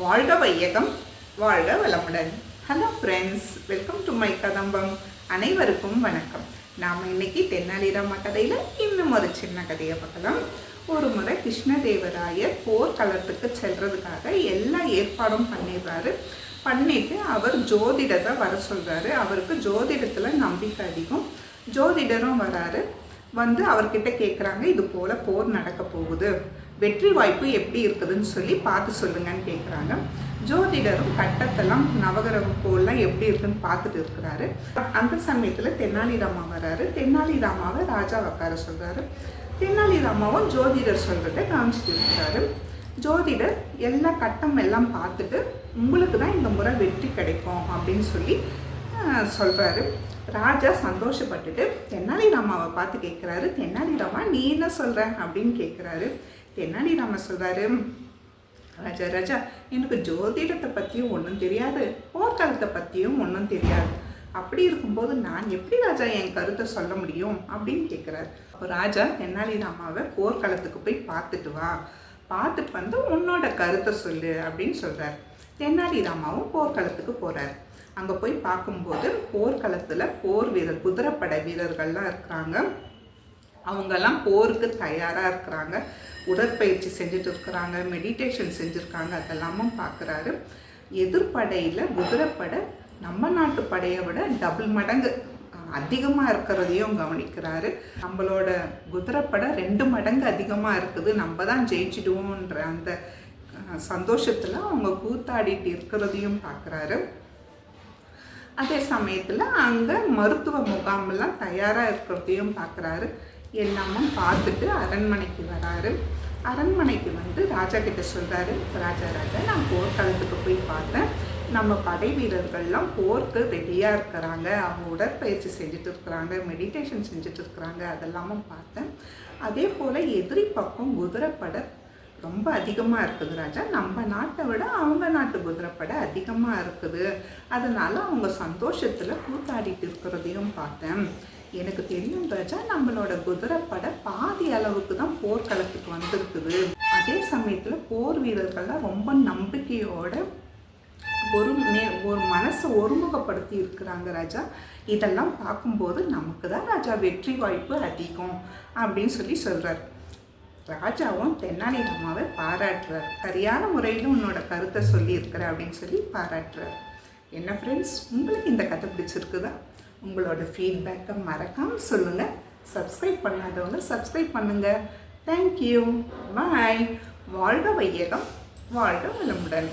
வாழ்க வையகம் வாழ்க வளமுடன். Hello friends welcome to my Kadambam அனைவருக்கும் வணக்கம். நாம் இன்னைக்கு தென்னாலிராமா கதையில் இன்னும் ஒரு சின்ன கதையை பார்க்கலாம். ஒரு முறை கிருஷ்ணதேவராயர் போர்க்களத்துக்கு செல்றதுக்காக எல்லா ஏற்பாடும் பண்ணிடுறாரு. பண்ணிட்டு அவர் ஜோதிடத்தை வர சொல்கிறாரு அவருக்கு ஜோதிடத்தில் நம்பிக்கை அதிகம். ஜோதிடரும் வராரு. வந்து அவர்கிட்ட கேட்குறாங்க இது போல் போர் நடக்க போகுது. வெற்றி வாய்ப்பு எப்படி இருக்குதுன்னு சொல்லி பார்த்து சொல்லுங்கன்னு கேட்குறாங்க ஜோதிடரும் கட்டத்தெல்லாம் நவகிரக கோல்லாம் எப்படி இருக்குன்னு பார்த்துட்டு இருக்கிறாரு. அந்த சமயத்தில் தென்னாலிராமா வராரு. தென்னாலிராமாவை ராஜா உட்கார சொல்றாரு. தென்னாலிராமாவும் ஜோதிடர் சொல்றதை காமிச்சிட்டு இருக்கிறாரு ஜோதிடர் எல்லா கட்டம் எல்லாம் பார்த்துட்டு உங்களுக்கு தான் இந்த முறை வெற்றி கிடைக்கும் அப்படின்னு சொல்லி சொல்கிறாரு சொல்றாரு. ராஜா சந்தோஷப்பட்டுட்டு தென்னாலிராமாவை பார்த்து கேட்குறாரு தென்னாலிராமா நீ என்ன சொல்கிற அப்படின்னு கேட்குறாரு தென்னாலிராமா சொல்றாரு ராஜா ராஜா எனக்கு ஜோதிடத்தை பற்றியும் ஒன்றும் தெரியாது. போர்க்காலத்தை பற்றியும் ஒன்றும் தெரியாது. அப்படி இருக்கும்போது நான் எப்படி ராஜா என் கருத்தை சொல்ல முடியும்? அப்படின்னு கேட்குறாரு அப்போ ராஜா தென்னாலிராமாவை போர்க்களத்துக்கு போய் பார்த்துட்டு வா. பார்த்துட்டு வந்து உன்னோட கருத்தை சொல்லு அப்படின்னு சொல்கிறார் தென்னாலிராமாவும் போர்க்களத்துக்கு போகிறார் அங்கே போய் பார்க்கும்போது போர்க்களத்தில் போர் வீரர் குதிரைப்படை வீரர்கள்லாம் இருக்கிறாங்க. அவங்கெல்லாம் போருக்கு தயாராக இருக்கிறாங்க. உடற்பயிற்சி செஞ்சுட்டு இருக்கிறாங்க. மெடிடேஷன் செஞ்சுருக்காங்க. அதெல்லாமும் பார்க்குறாரு எதிர்ப்படையில் குதிரைப்படை நம்ம நாட்டு படையை விட டபுள் மடங்கு அதிகமாக இருக்கிறதையும் கவனிக்கிறாரு. நம்மளோட குதிரைப்படை ரெண்டு மடங்கு அதிகமாக இருக்குது. நம்ம தான் ஜெயிச்சிடுவோன்ற அந்த சந்தோஷத்தில் அவங்க கூத்தாடிட்டு இருக்கிறதையும் பார்க்குறாரு அதே சமயத்தில் அங்கே மருத்துவ முகாமெல்லாம் தயாராக இருக்கிறதையும் பார்க்குறாரு எல்லாமும் பார்த்துட்டு அரண்மனைக்கு வராரு. அரண்மனைக்கு வந்து ராஜா கிட்ட சொல்கிறாரு ராஜா ராஜா நான் போர்க்களத்துக்கு போய் பார்த்தேன். நம்ம படை வீரர்கள்லாம் போருக்கு ரெடியாக இருக்கிறாங்க. அவங்க உடற்பயிற்சி செஞ்சுட்டு இருக்கிறாங்க மெடிடேஷன் செஞ்சுட்டு இருக்கிறாங்க. அதெல்லாமும் பார்த்தேன். அதே போல் எதிரி பக்கம் குதிரைப்படை ரொம்ப அதிகமாக இருக்குது ராஜா. நம்ம நாட்டை விட அவங்க நாட்டு குதிரைப்படை அதிகமாக இருக்குது. அதனால அவங்க சந்தோஷத்தில் கூத்தாடிட்டு இருக்கிறதையும் பார்த்தேன். எனக்கு தெரியும் ராஜா நம்மளோட குதிரைப்படை பாதி அளவுக்கு தான் போர்க்களத்துக்கு வந்திருக்குது. அதே சமயத்தில் போர் வீரர்கள்லாம் ரொம்ப நம்பிக்கையோட ஒரு மே ஒரு மனசை ஒருமுகப்படுத்தி இருக்கிறாங்க ராஜா. இதெல்லாம் பார்க்கும்போது நமக்கு தான் ராஜா வெற்றி வாய்ப்பு அதிகம் அப்படின்னு சொல்லி சொல்கிறார் ராஜாவும் தென்னாலிராமாவை பாராட்டுறார். சரியான முறையில் உன்னோட கருத்தை சொல்லியிருக்கிற அப்படின்னு சொல்லி பாராட்டுறார். என்ன ஃப்ரெண்ட்ஸ் உங்களுக்கு இந்த கதை பிடிச்சிருக்குதா? உங்களோட ஃபீட்பேக்கை மறக்காமல் சொல்லுங்கள் சப்ஸ்கிரைப் பண்ணாதவங்க சப்ஸ்கிரைப் பண்ணுங்கள் தேங்க்யூ பாய் வாழ்க வையகம். வாழ்க வளமுடன்.